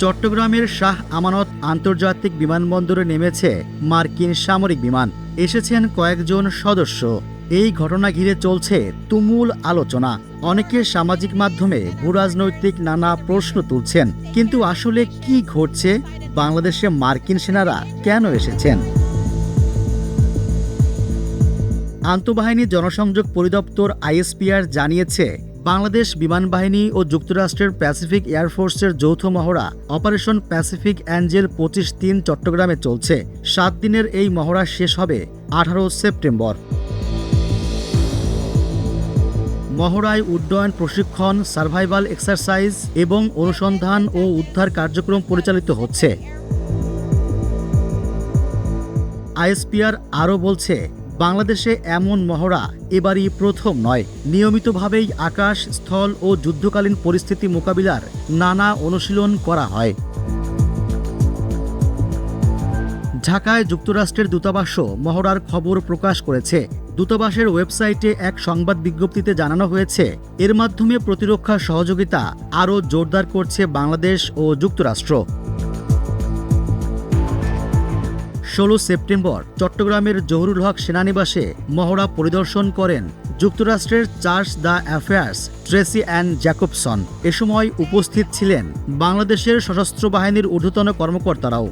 চট্টগ্রামের শাহ আমানত আন্তর্জাতিক বিমানবন্দরে নেমেছে মার্কিন সামরিক বিমান। এসেছেন কয়েকজন সদস্য। এই ঘটনা ঘিরে চলছে তুমুল আলোচনা। অনেকে সামাজিক মাধ্যমে ভূরাজনৈতিক নানা প্রশ্ন তুলছেন, কিন্তু আসলে কি ঘটছে? বাংলাদেশে মার্কিন সেনারা কেন এসেছেন? আন্তঃবাহিনী জনসংযোগ পরিদপ্তর আইএসপিআর জানিয়েছে বাংলাদেশ বিমান বাহিনী ও যুক্তরাষ্ট্রের প্যাসিফিক এয়ারফোর্সের যৌথ মহড়া অপারেশন প্যাসিফিক অ্যাঞ্জেল পঁচিশ তিন চট্টগ্রামে চলছে। সাত দিনের এই মহড়া শেষ হবে আঠারো সেপ্টেম্বর। মহড়ায় উড্ডয়ন, প্রশিক্ষণ, সার্ভাইভাল এক্সারসাইজ এবং অনুসন্ধান ও উদ্ধার কার্যক্রম পরিচালিত হচ্ছে। আইএসপিআর আরও বলছে বাংলাদেশে এমন মহড়া এবারই প্রথম নয়। নিয়মিতভাবেই আকাশ, স্থল ও যুদ্ধকালীন পরিস্থিতি মোকাবিলার নানা অনুশীলন করা হয়। ঢাকায় যুক্তরাষ্ট্রের দূতাবাসও মহড়ার খবর প্রকাশ করেছে। দূতাবাসের ওয়েবসাইটে এক সংবাদ বিজ্ঞপ্তিতে জানানো হয়েছে, এর মাধ্যমে প্রতিরক্ষা সহযোগিতা আরও জোরদার করছে বাংলাদেশ ও যুক্তরাষ্ট্র। ষোলো সেপ্টেম্বর চট্টগ্রামের জহুরুল হক সেনানিবাসে মহড়া পরিদর্শন করেন যুক্তরাষ্ট্রের chargé d' affaires Tracey Ann Jacobson. এ সময় উপস্থিত ছিলেন বাংলাদেশের সশস্ত্র বাহিনীর ঊর্ধ্বতন কর্মকর্তারাও।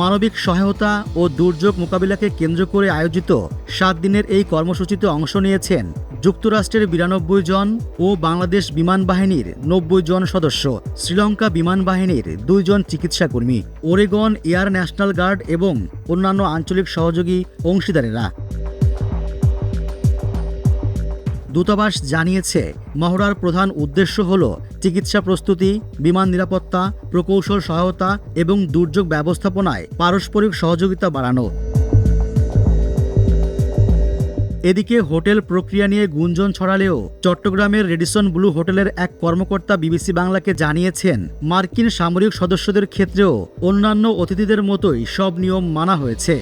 মানবিক সহায়তা ও দুর্যোগ মোকাবিলাকে কেন্দ্র করে আয়োজিত সাত দিনের এই কর্মসূচিতে অংশ নিয়েছেন যুক্তরাষ্ট্রের বিরানব্বই জন ও বাংলাদেশ বিমান বাহিনীর নব্বই জন সদস্য, শ্রীলঙ্কা বিমান বাহিনীর দুইজন চিকিৎসাকর্মী, ওরেগন এয়ার ন্যাশনাল গার্ড এবং অন্যান্য আঞ্চলিক সহযোগী অংশীদারেরা। দূতাবাস জানিয়েছে, মহড়ার প্রধান উদ্দেশ্য হল চিকিৎসা প্রস্তুতি, বিমান নিরাপত্তা, প্রকৌশল সহায়তা এবং দুর্যোগ ব্যবস্থাপনায় পারস্পরিক সহযোগিতা বাড়ানো। এদিকে হোটেল প্রক্রিয়া নিয়ে গুঞ্জন ছড়ালেও চট্টগ্রামের রেডিসন ব্লু হোটেলের এক কর্মকর্তা বিবিসি বাংলাকে জানিয়েছেন, মার্কিন সামরিক সদস্যদের ক্ষেত্রেও অন্যান্য অতিথিদের মতোই সব নিয়ম মানা হয়েছে।